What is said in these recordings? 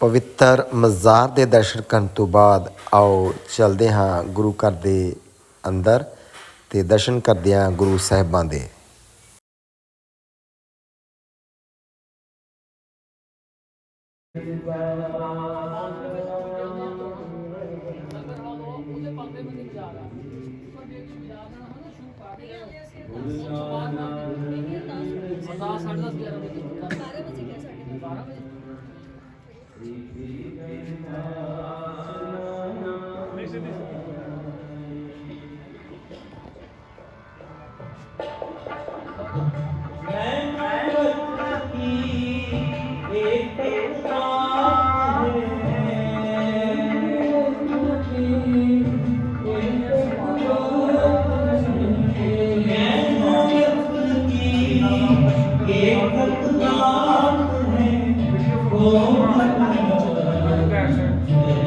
ਪਵਿੱਤਰ ਮਜ਼ਾਰ ਦੇ ਦਰਸ਼ਨ ਕਰਨ ਤੋਂ ਬਾਅਦ ਆਓ ਚੱਲਦੇ ਹਾਂ ਗੁਰੂ ਘਰ ਦੇ ਅੰਦਰ ਤੇ ਦਰਸ਼ਨ ਕਰਦੇ ਹਾਂ ਗੁਰੂ ਸਾਹਿਬਾਂ ਦੇ। ਮਜ਼ਾ 10:30 11 ਵਜੇ 12 ਵਜੇ ਕਿਹਾ ਸਾਡੇ 12 ਵਜੇ Thank you.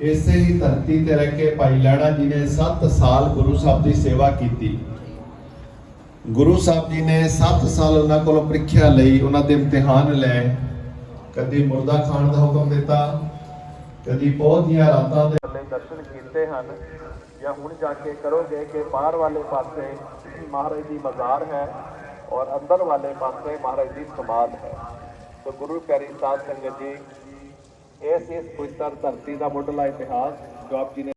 ਇਸੇ ਹੀ ਧਰਤੀ ਤੇ ਰਹਿ ਕੇ ਭਾਈ ਲਹਿਣਾ ਜੀ ਨੇ 7 ਸਾਲ ਗੁਰੂ ਸਾਹਿਬ ਦੀ ਸੇਵਾ ਕੀਤੀ। ਗੁਰੂ ਸਾਹਿਬ ਜੀ ਨੇ 7 ਸਾਲ ਉਹਨਾਂ ਕੋਲੋਂ ਪ੍ਰੀਖਿਆ ਲਈ, ਉਹਨਾਂ ਦੇ ਇਮਤਿਹਾਨ ਲੈ ਕਦੀ ਮੁਰਦਾ ਖਾਣ ਦਾ ਹੁਕਮ ਦਿੱਤਾ, ਕਦੀ ਬਹੁਤ ਦੀਆਂ ਰਾਤਾਂ ਦੇ ਵਾਲੇ ਦਰਸ਼ਨ ਕੀਤੇ ਹਨ, ਜਾਂ ਹੁਣ ਜਾ ਕੇ ਕਰੋਗੇ ਕਿ ਬਾਹਰ ਵਾਲੇ ਪਾਸੇ ਮਹਾਰਾਜ ਦੀ ਮਜ਼ਾਰ ਹੈ ਔਰ ਅੰਦਰ ਵਾਲੇ ਪਾਸੇ ਮਹਾਰਾਜ ਦੀ ਸਮਾਧ ਹੈ। ਸੋ ਗੁਰੂ ਪਿਆਰੀ ਸਾਧ ਸੰਗਤ ਜੀ ਇਸ ਇਸ ਪਵਿੱਤਰ ਧਰਤੀ ਦਾ ਮੁੱਢਲਾ ਇਤਿਹਾਸ ਜੋ ਆਪ ਜੀ ਨੇ